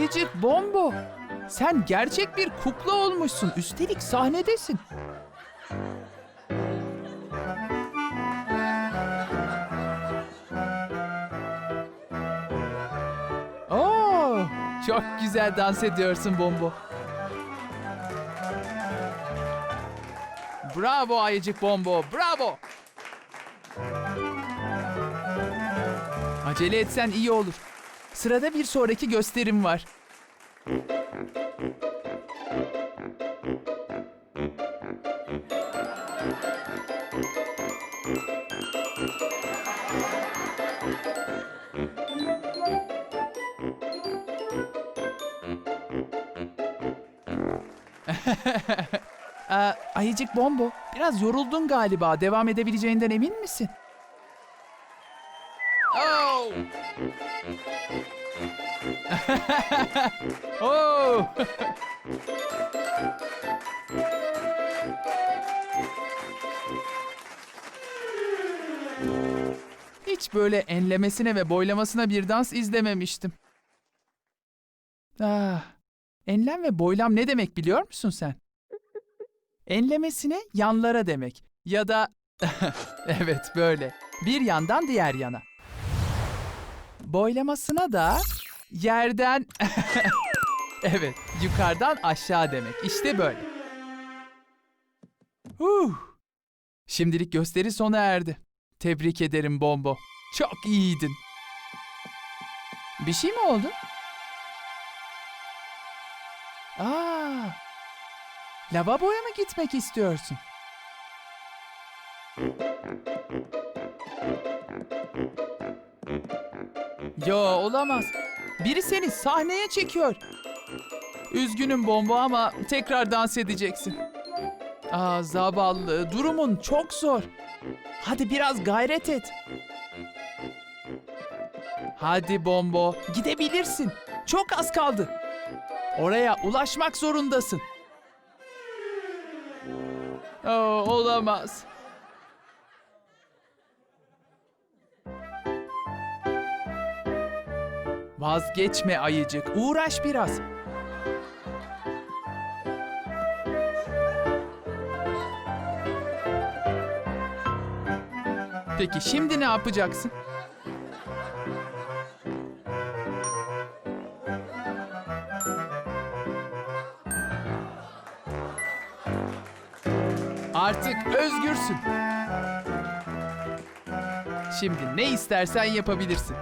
Ayıcık Bombo. Sen gerçek bir kukla olmuşsun. Üstelik sahnedesin. Oo, çok güzel dans ediyorsun Bombo. Bravo Ayıcık Bombo, bravo. Acele etsen iyi olur. Sırada bir sonraki gösterim var. Aa, ayıcık Bombo, biraz yoruldun galiba. Devam edebileceğinden emin misin? Oh! oh! Hiç böyle enlemesine ve boylamasına bir dans izlememiştim. Ah, enlem ve boylam ne demek biliyor musun sen? Enlemesine yanlara demek. Ya da evet böyle. Bir yandan diğer yana. Boylamasına da yerden evet yukarıdan aşağı demek. İşte böyle. Huh. Şimdilik gösteri sona erdi. Tebrik ederim Bombo. Çok iyiydin. Bir şey mi oldu? Aa, lavaboya mı gitmek istiyorsun? Yo olamaz. Biri seni sahneye çekiyor. Üzgünüm Bombo ama tekrar dans edeceksin. Aa zavallı, durumun çok zor. Hadi biraz gayret et. Hadi Bombo, gidebilirsin. Çok az kaldı. Oraya ulaşmak zorundasın. Oo, olamaz. Vazgeçme ayıcık, uğraş biraz. Peki şimdi ne yapacaksın? Artık özgürsün. Şimdi ne istersen yapabilirsin.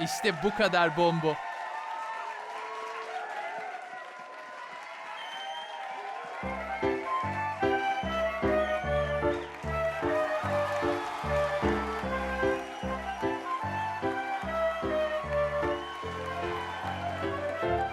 İşte bu kadar bombo.